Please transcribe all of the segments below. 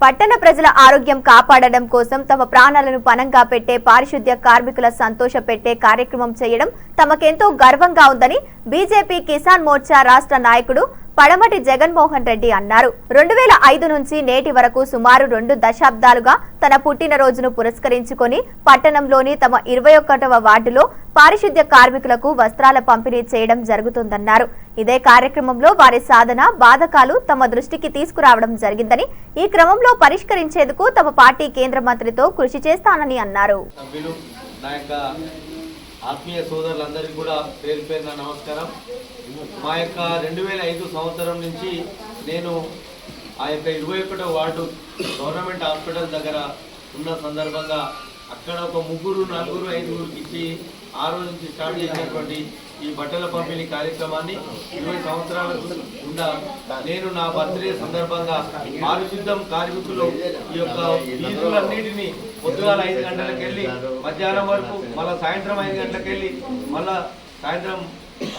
పట్టణ ప్రజల ఆరోగ్యం కాపాడడం కోసం తమ ప్రాణాలను పణంగా పెట్టే పారిశుద్ధ్య కార్మికుల సంతోష పెట్టే కార్యక్రమం చేయడం తమకెంతో గర్వంగా ఉందని బీజేపీ కిసాన్ మోర్చా రాష్ట్ర నాయకుడు పడమటి జగన్మోహన్ రెడ్డి అన్నారు. రెండు వేల ఐదు నుంచి నేటి వరకు సుమారు రెండు దశాబ్దాలుగా తన పుట్టినరోజును పురస్కరించుకొని పట్టణంలోని తమ ఇరవై ఒకటవ వార్డులో పారిశుద్ధ్య కార్మికులకు వస్త్రాల పంపిణీ చేయడం జరుగుతుందన్నారు. ఇదే కార్యక్రమంలో వారి సాధన బాధకాలు తమ దృష్టికి తీసుకురావడం జరిగిందని ఈ క్రమంలో పరిష్కరించేందుకు తమ పార్టీ కేంద్ర మంత్రితో కృషి చేస్తానని అన్నారు. ఆత్మీయ సోదరులందరికీ కూడా పేరు పేరున నమస్కారం. మా యొక్క రెండు వేల ఐదు సంవత్సరం నుంచి నేను ఆ యొక్క ఇరవై ఒకటో వార్డు గవర్నమెంట్ హాస్పిటల్ దగ్గర ఉన్న సందర్భంగా అక్కడ ఒక ముగ్గురు నలుగురు ఐదుగురికి ఇచ్చి ఆ రోజు నుంచి స్టార్ట్ చేసినటువంటి ఈ బట్టల పంపిణీ కార్యక్రమాన్ని ఇరవై సంవత్సరాలకు ఉండా నేను నా బర్త్డే సందర్భంగా పారిశుద్ధం కార్మికులు ఈ యొక్క ఫీజులన్నిటినీ పొద్దుగాల ఐదు గంటలకు వెళ్ళి మధ్యాహ్నం వరకు మళ్ళీ సాయంత్రం ఐదు గంటలకు వెళ్ళి మళ్ళా సాయంత్రం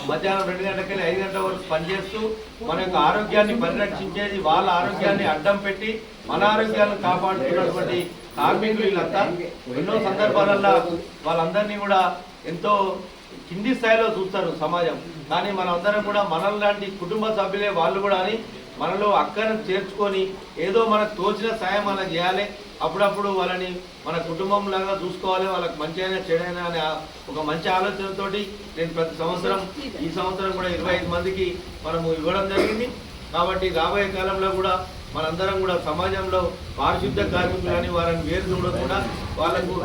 మధ్యాహ్నం రెండు గంటలకెళ్ళి ఐదు గంటల వరకు పనిచేస్తూ మన యొక్క ఆరోగ్యాన్ని పరిరక్షించేది వాళ్ళ ఆరోగ్యాన్ని అడ్డం పెట్టి మన ఆరోగ్యాలను కాపాడుతున్నటువంటి కార్మికులు వీళ్ళంతా ఎన్నో సందర్భాలలో వాళ్ళందరినీ కూడా ఎంతో కింది స్థాయిలో చూస్తారు సమాజం. కానీ మనమందరం కూడా మనల్ లాంటి కుటుంబ సభ్యులే వాళ్ళు కూడా అని మనలో అక్కను చేర్చుకొని ఏదో మనకు తోచిన సాయం మనం చేయాలి. అప్పుడప్పుడు వాళ్ళని మన కుటుంబం లాగా చూసుకోవాలి. వాళ్ళకి మంచి అయినా చెడైనా అనే ఒక మంచి ఆలోచనతోటి నేను ప్రతి సంవత్సరం ఈ సంవత్సరం కూడా ఇరవై ఐదు మందికి మనము ఇవ్వడం జరిగింది. కాబట్టి రాబోయే కాలంలో కూడా మనందరం కూడా సమాజంలో పారిశుద్ధ కార్మికులని వారిని వేరు చూడకుండా వాళ్ళకు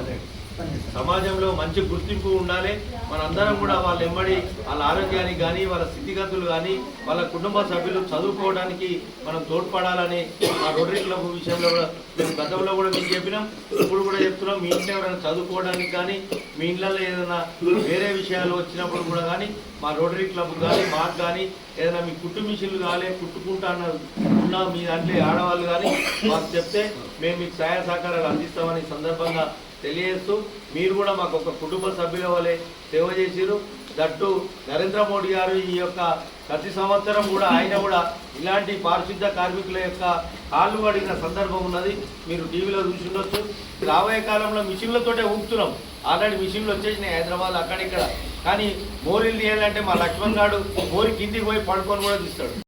సమాజంలో మంచి గుర్తింపు ఉండాలి. మనందరం కూడా వాళ్ళ ఎంబడి వాళ్ళ ఆరోగ్యానికి కానీ వాళ్ళ స్థితిగతులు కానీ వాళ్ళ కుటుంబ సభ్యులు చదువుకోవడానికి మనం తోడ్పడాలని మా రోటరీ క్లబ్ విషయంలో కూడా మేము గతంలో కూడా మీకు చెప్పినాం. ఇప్పుడు కూడా చెప్తున్నాం. మీ ఇంట్లో ఎవరైనా చదువుకోవడానికి కానీ మీ ఇళ్ళల్లో ఏదైనా వేరే విషయాలు వచ్చినప్పుడు కూడా కానీ మా రోటరీ క్లబ్ కానీ మాకు కానీ ఏదైనా మీ కుట్టు మిషన్లు కానీ కుట్టుకుంటా అన్న ఉన్న మీ దాంట్లో ఆడవాళ్ళు కానీ మాకు చెప్తే మేము మీకు సహాయ సహకారాలు అందిస్తామని సందర్భంగా తెలియజేస్తూ మీరు కూడా మాకు ఒక కుటుంబ సభ్యుల వలె సేవ చేసిరు దట్టు నరేంద్ర మోడీ గారు ఈ యొక్క ప్రతి సంవత్సరం కూడా ఆయన కూడా ఇలాంటి పారిశుద్ధ కార్మికుల యొక్క కాళ్ళు పడిన సందర్భం ఉన్నది. మీరు టీవీలో చూసి ఉండొచ్చు రాబోయే కాలంలో మిషన్లతోటే ఊపుతున్నాం. ఆల్రెడీ మిషన్లు వచ్చేసినాయి హైదరాబాద్ అక్కడిక్కడ. కానీ మోరీలు తీయాలంటే మా లక్ష్మణ్ గారు మోరి కిందికి పోయి పడుకొని కూడా తీస్తాడు.